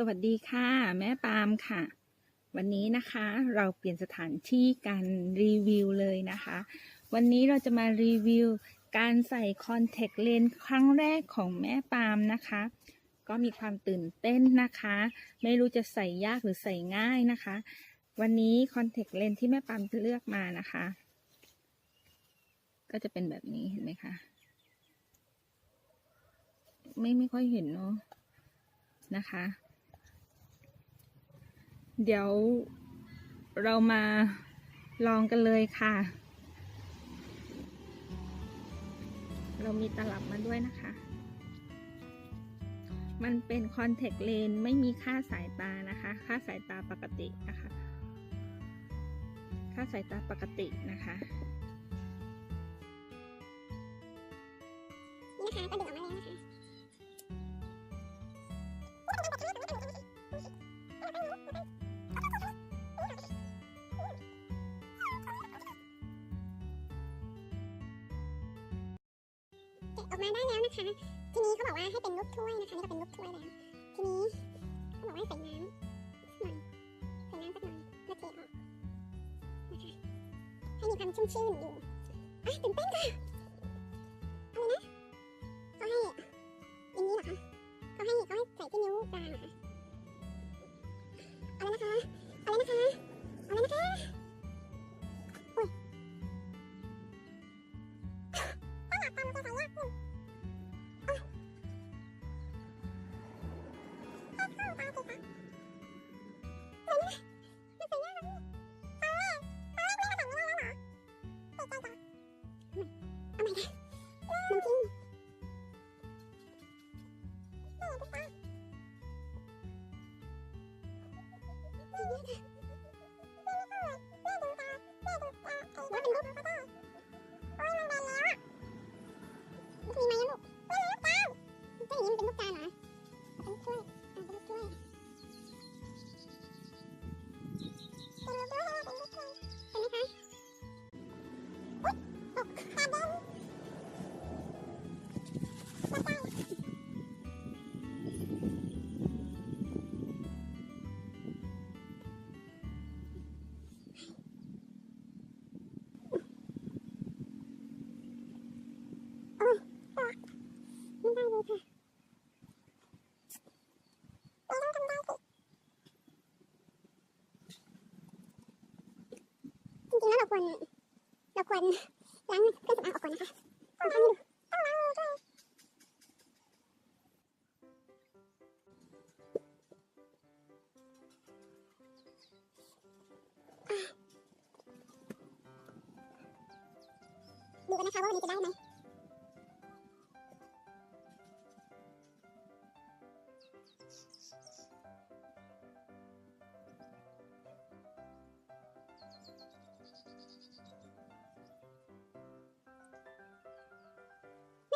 สวัสดีค่ะ แม่ปาล์มค่ะ วันนี้นะคะเราเปลี่ยนสถานที่การรีวิวเลยนะคะ วันนี้เราจะมารีวิวการใส่คอนแทคเลนส์ครั้งแรกของแม่ปาล์มนะคะ ก็มีความตื่นเต้นนะคะ ไม่รู้จะใส่ยากหรือใส่ง่ายนะคะ วันนี้คอนแทคเลนส์ที่แม่ปาล์มเลือกมานะคะ ก็จะเป็นแบบนี้เห็นไหมคะไม่ไม่ค่อยเห็นเนาะนะคะ เดี๋ยวเรามาลองกันเลยค่ะ เรามีตลับมาด้วยนะคะ มันเป็นคอนแทคเลนไม่มีค่าสายตานะคะ ค่าสายตาปกตินะคะ ค่าสายตาปกตินะคะ นี่นะคะก็ดึงออกมาแล้วนะคะ ออกมาได้แล้วนะคะ ทีนี้เขาบอกว่าให้เป็นรูปถ้วยนะคะ นี่ก็เป็นรูปถ้วยแล้ว ทีนี้เขาบอกว่าให้ใส่น้ำหน่อยใส่น้ำสักหน่อยแล้วเทออกนะคะให้มีความชุ่มชื่นอยู่อะตื่นเต้นค่ะ ควรเราควรล้างเครื่องสำอางออกก่อนนะคะต้องทำให้ดูต้องล้างมือด้วยดูกันนะคะว่าวันนี้จะได้ไหม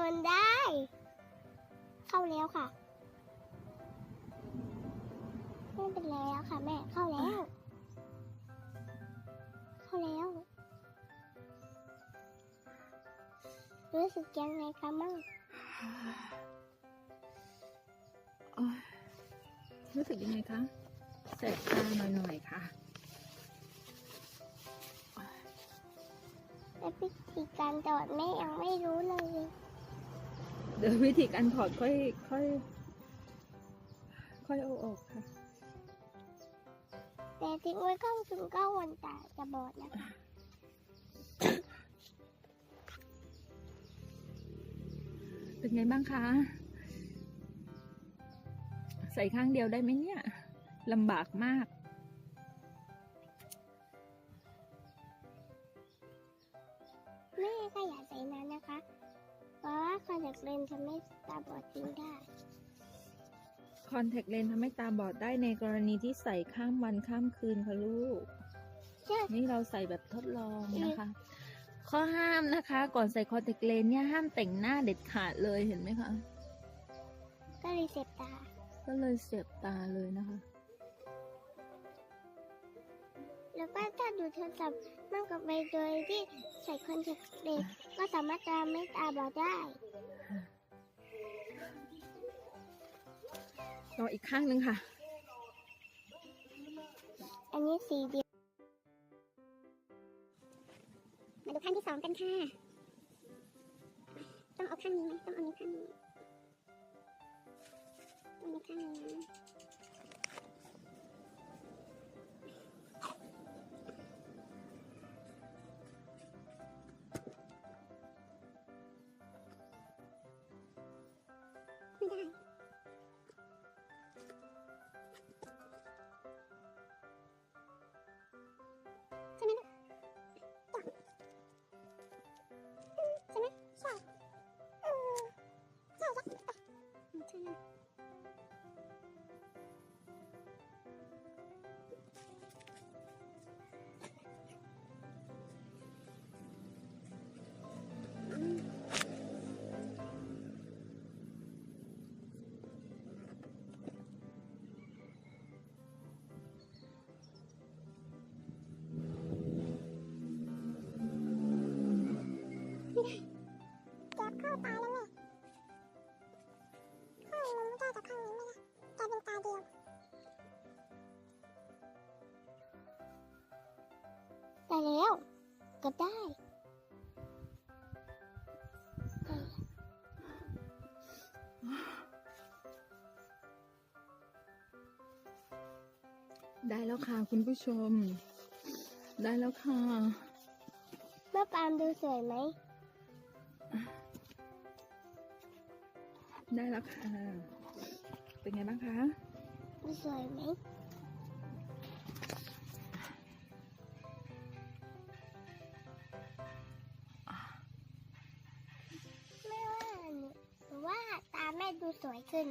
งได้ตั้งได้อืมจนได้ เข้าแล้วค่ะ ไม่เป็นไรแล้วค่ะแม่ เข้าแล้ว เข้าแล้ว รู้สึกยังไงคะมั่งโอ๊ยรู้สึกยังไงคะแสบตาหน่อยๆค่ะแต่วิธีการจอดแม่ยังไม่รู้เลย เดี๋ยววิธีการถอดค่อยค่อย ค่อยเอาออกค่ะ แต่ทิ้งไว้ข้างถึงก็วันตาจะบอดนะคะเป็นไงบ้างคะสส่ข้างเดียวได้ไหมเนี่ยลำบากมากแม่ก็อย่าใส่นานนะคะ เพราะว่าคอนแทคเลนส์ทำให้ตาบอดจริงได้ คอนแทคเลนส์ทำให้ตาบอดได้ในกรณีที่ใส่ข้ามวันข้ามคืนค่ะลูก ใช่ นี่เราใส่แบบทดลองนะคะ ข้อห้ามนะคะ ก่อนใส่คอนแทคเลนส์เนี่ยห้ามแต่งหน้าเด็ดขาดเลยเห็นไหมคะ ก็เลยเสียบตา ก็เลยเสียบตาเลยนะคะ แล้วก็ถ้าดูโทรศัพท์มากกับไปโดยที่ใส่คอนแทคเลนส์ก็สามารถทำให้ตาบอดได้รออีกข้างหนึ่งค่ะ อันนี้สีเดียว มาดูขั้นที่สองกันค่ะ ต้องเอาข้างนี้ไหมต้องเอานี้วข้างนี้ต้องมีข้างนี้ เป็นตาเดียวได้แล้วก็ได้ได้แล้วค่ะคุณผู้ชม ได้แล้วค่ะแม่ปามดูสวยไหม ได้แล้วค่ะ เป็นไงบ้างคะดูสวยไหมไม่ว่าหนูหนูว่าตาแม่ดูสวยขึ้น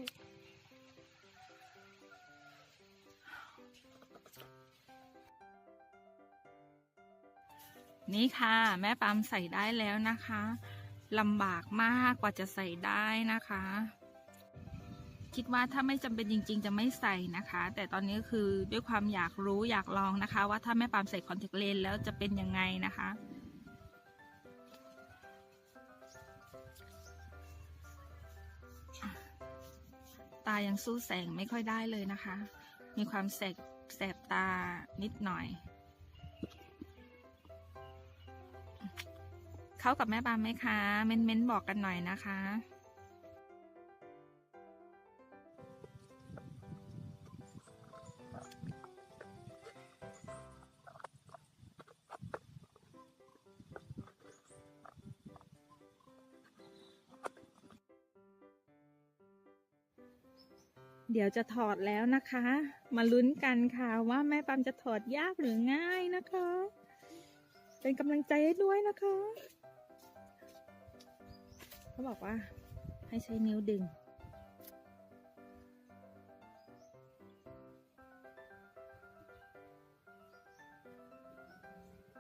นี่ค่ะ แม่ปามใส่ได้แล้วนะคะลำบากมากกว่าจะใส่ได้นะคะ คิดว่าถ้าไม่จำเป็นจริง ๆ จะไม่ใส่นะคะ แต่ตอนนี้ก็คือด้วยความอยากรู้อยากลองนะคะ ว่าถ้าแม่ปามใส่คอนแทคเลนส์แล้วจะเป็นยังไงนะคะตายังสู้แสงไม่ค่อยได้เลยนะคะ มีความแสบแสบตานิดหน่อย เข้ากับแม่ปามไหมคะ เม้นเม้นบอกกันหน่อยนะคะ เดี๋ยวจะถอดแล้วนะคะ มาลุ้นกันค่ะว่าแม่ปามจะถอดยากหรือง่ายนะคะ เป็นกำลังใจให้ด้วยนะคะเขาบอกว่า ให้ใช้นิ้วดึง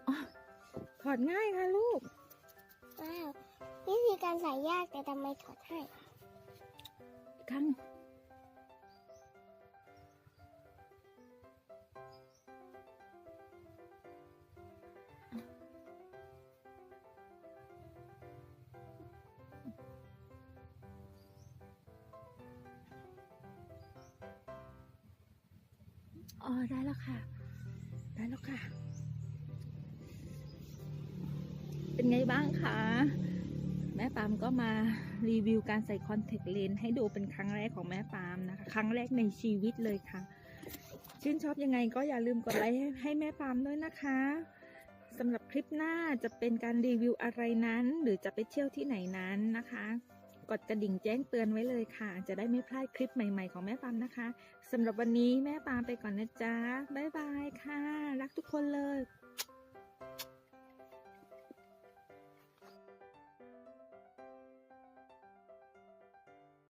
อ๋อถอดง่ายค่ะลูก ว้าว วิธีการใส่ยากแต่ทำไมถอดให้อีกครั้ง อ๋อได้แล้วค่ะ ได้แล้วค่ะ เป็นไงบ้างคะแม่ปาล์มก็มารีวิวการใส่คอนแทคเลนส์ให้ดูเป็นครั้งแรกของแม่ปาล์มนะคะ ครั้งแรกในชีวิตเลยค่ะ ชื่นชอบยังไงก็อย่าลืมกดไลค์ให้ให้แม่ปาล์มด้วยนะคะสำหรับคลิปหน้าจะเป็นการรีวิวอะไรนั้น หรือจะไปเที่ยวที่ไหนนั้นนะคะ กดกระดิ่งแจ้งเตือนไว้เลยค่ะ จะได้ไม่พลาดคลิปใหม่ ๆ ของแม่ปามนะคะสำหรับวันนี้แม่ปามไปก่อนนะจ๊ะบ๊ายบายค่ะ รักทุกคนเลย